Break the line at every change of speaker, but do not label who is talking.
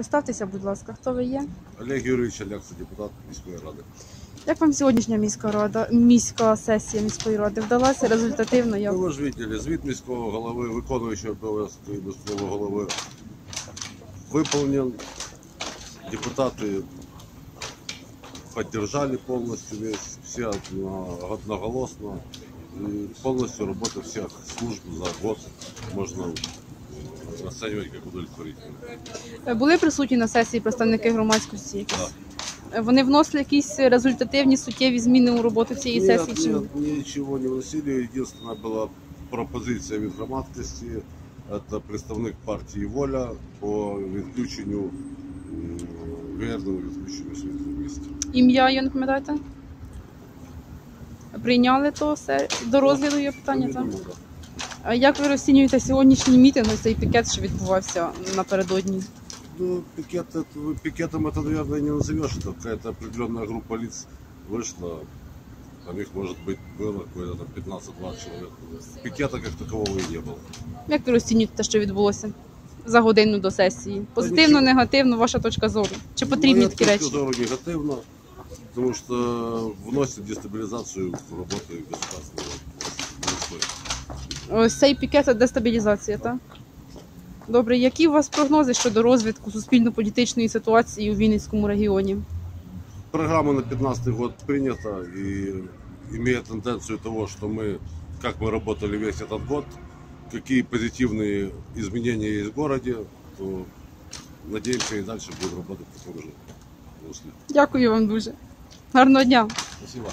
Представтеся, будь ласка, хто ви є?
Олег Юрійович Алякса, депутат міської ради.
Як вам сьогоднішня міська рада, міська сесія міської ради вдалася результативно? Як?
Ну, ви ж бачили, звіт міського голови, виконуючого обов'язки міського голови выполнен. Депутаты поддержали полностью весь, одно- одноголосно. И полностью работа всех служб за год можно э, оценивать как удовлетворительно.
Е, Були присутні на сесії представники громадськості? якісь?
Так.
Е, Вони вносили якісь результативні суттєві зміни у роботу цієї
Нет,
сесії? Чи ні?
нет, ничего не вносили. Единственная была пропозиція від громадськості. Это представник партії Воля по відключенню м, виїзному відключенню світла в місті.
Ім'я його не пам'ятаєте? Прийняли то все до розгляду є питання? Так?
Повідомо, да.
А як ви розцінюєте сьогоднішній мітинг, ось цей пікет, що відбувався напередодні?
Ну, пикет, это, пикетом это, наверное, не назовешь. Это какая-то определенная группа лиц вышла. Там их, может быть, было какое-то там 15-20 человек. Пикета как такового и не было.
Як ви розцінюєте те, що відбулося за годину до сесії? Позитивно,
нічого.
негативно, ваша точка зору? Чи потрібні
Моя
такі
точка
речі?
зору негативно, потому что вносит дестабилизацию в работу государственного міської.
Ось цей пікет це дестабілізація, так? Добре, які у вас прогнози щодо розвитку суспільно-політичної ситуації у Вінницькому регіоні?
Программа на 15 год принята и имея тенденцию того, что мы, как мы работали весь этот год, какие позитивные изменения есть в городе, то надеемся и дальше будем работать в таком же русле.
Дякую вам дуже. Гарного дня.
Спасибо.